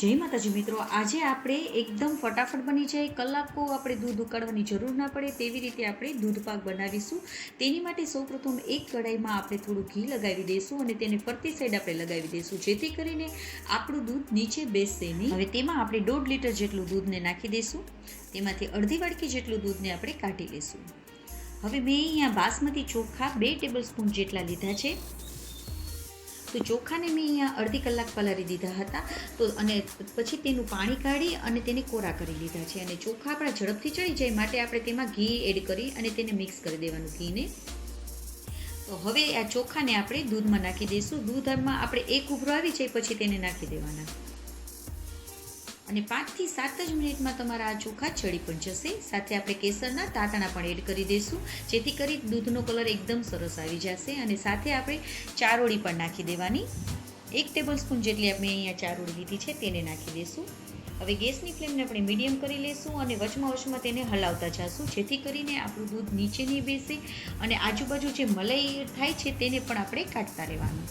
જય માતાજી મિત્રો, આજે આપણે એકદમ ફટાફટ બની જાય કલાકો આપણે દૂધ ઉકાળવાની જરૂર ના પડે તેવી રીતે આપણે દૂધ પાક બનાવીશું. તેની માટે સૌપ્રથમ એક કઢાઈમાં આપણે થોડું ઘી લગાવી દઈશું અને તેને ફરતી સાઈડ આપણે લગાવી દઈશું, જેથી કરીને આપણું દૂધ નીચે બેસશે નહીં. હવે તેમાં આપણે દોઢ લીટર જેટલું દૂધને નાખી દઈશું, તેમાંથી અડધી વાડકી જેટલું દૂધને આપણે કાઢી લઈશું. હવે મેં અહીંયા બાસમતી ચોખા બે ટેબલ સ્પૂન જેટલા લીધા છે. તો ચોખાને મેં અહીંયા અડધી કલાક પલાળી દીધા હતા. તો અને પછી તેનું પાણી કાઢી અને તેને કોરા કરી લીધા છે. અને ચોખા આપણા ઝડપથી ચડી જાય, માટે આપણે તેમાં ઘી એડ કરી અને તેને મિક્સ કરી દેવાનું ઘીને. તો હવે આ ચોખાને આપણે દૂધમાં નાખી દઈશું. દૂધમાં આપણે એક ઉભરો આવી જાય, પછી તેને નાખી દેવાના. અને પાંચથી સાત જ મિનિટમાં તમારા આ ચોખા ચડી પણ જશે. સાથે આપણે કેસરના તાતણા પણ એડ કરી દઈશું, જેથી કરી દૂધનો કલર એકદમ સરસ આવી જશે. અને સાથે આપણે ચારોળી પણ નાખી દેવાની. એક ટેબલ સ્પૂન જેટલી આપણે અહીંયા ચારોળી લીધી છે તેને નાખી દઈશું. હવે ગેસની ફ્લેમને આપણે મીડિયમ કરી લઈશું અને વચમાં વચમાં તેને હલાવતા જઈશું જેથી કરીને આપણું દૂધ નીચે નહીં બેસે અને આજુબાજુ જે મલાઈ થાય છે તેને પણ આપણે કાઢતા રહેવાનું.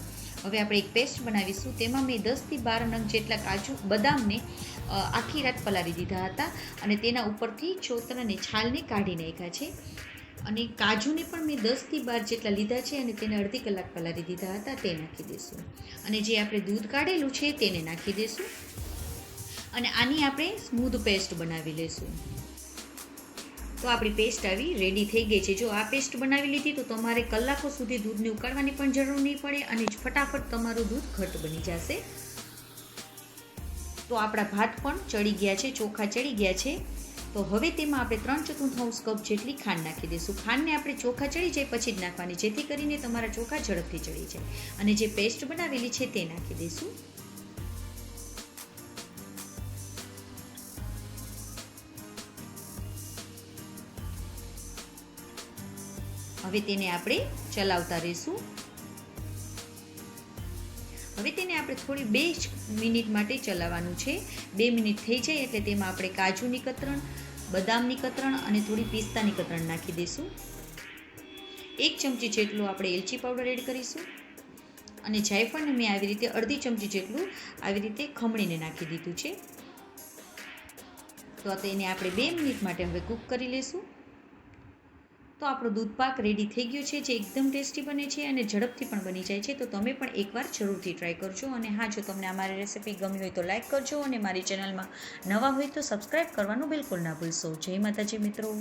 હવે આપણે એક પેસ્ટ બનાવીશું. તેમાં મેં દસથી બાર નંગ જેટલા કાજુ, બદામને આખી રાત પલાળી દીધા હતા અને તેના ઉપરથી ચોતર અને છાલને કાઢી નાખ્યા છે. અને કાજુને પણ મેં દસથી બાર જેટલા લીધા છે અને તેને અડધી કલાક પલાળી દીધા હતા તે નાખી દઈશું. અને જે આપણે દૂધ કાઢેલું છે તેને નાખી દઈશું. અને આની આપણે સ્મૂધ પેસ્ટ બનાવી લઈશું. તો આપણી પેસ્ટ આવી રેડી થઈ ગઈ છે. જો આ પેસ્ટ બનાવી લીધી તો તમારે કલાકો સુધી દૂધને ઉકાળવાની પણ જરૂર નહીં પડે અને ફટાફટ તમારું દૂધ ઘટ બની જશે. તો આપણા ભાત પણ ચડી ગયા છે, ચોખા ચડી ગયા છે. તો હવે તેમાં આપણે ત્રણ ચતુર્થાંશ કપ જેટલી ખાંડ નાખી દઈશું. ખાંડને આપણે ચોખા ચડી જાય પછી જ નાખવાની, જેથી કરીને તમારા ચોખા ઝડપથી ચડી જાય. અને જે પેસ્ટ બનાવેલી છે તે નાખી દઈશું. હવે તેને આપણે ચલાવતા રહીશું. હવે તેને આપણે થોડી બે જ મિનિટ માટે ચલાવવાનું છે. બે મિનિટ થઈ જાય એટલે તેમાં આપણે કાજુની કતરણ, બદામની કતરણ અને થોડી પિસ્તાની કતરણ નાખી દઈશું. એક ચમચી જેટલું આપણે એલચી પાવડર એડ કરીશું. અને જાયફળને મેં આવી રીતે અડધી ચમચી જેટલું આવી રીતે ખમણીને નાખી દીધું છે. તો તેને આપણે બે મિનિટ માટે હવે કૂક કરી લઈશું. તો આપણો દૂધ પાક રેડી થઈ ગયો છે, જે એકદમ ટેસ્ટી બને છે અને ઝડપથી પણ બની જાય છે. તો તમે પણ એકવાર જરૂરથી ટ્રાય કરજો અને હા, જો તમને અમારી રેસિપી ગમી હોય તો લાઈક કરજો અને મારી ચેનલમાં નવા હોય તો સબસ્ક્રાઈબ કરવાનું બિલકુલ ના ભૂલશો. જય માતાજી મિત્રો.